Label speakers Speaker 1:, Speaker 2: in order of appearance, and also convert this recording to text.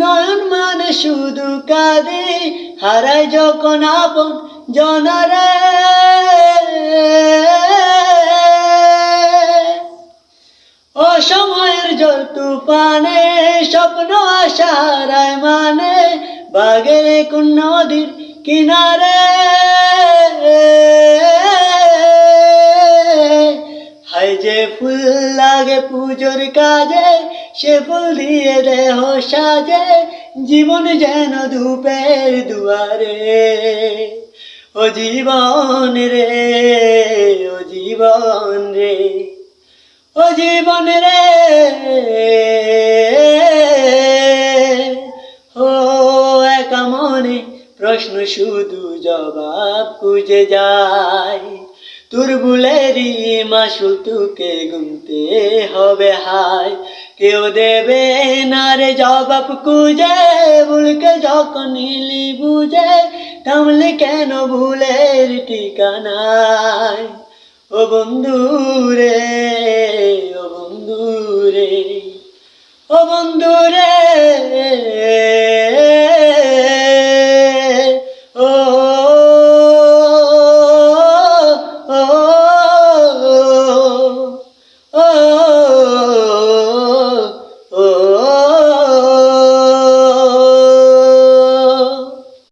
Speaker 1: নয়ন মানে শুধু কাঁদে হারায় যখন আপন জনারে। অসময়ের জল তুফানে, স্বপ্ন আশারায় মানে বাগের কোন নদীর কিনারে। লাগে পুজোর কাজে, সে ফুল দিয়ে দেহ সাজে, জীবন যেন ধূপের দুয়ারে। ও জীবন রে, ও জীবন রে, ও জীবন রে, ও একা মনে প্রশ্ন শুধু জবাব খুঁজে যায়। তোর বুলেরই মাসুল তোকে গুনতে হবে হায়। কেউ দেবে না রে জবাব খুঁজে, ভুলকে যখন নিলি বুঝে, থামলে কেন ভুলের ঠিকানায়? ও বন্ধু রে, ও বন্ধু রে, ও বন্ধু রে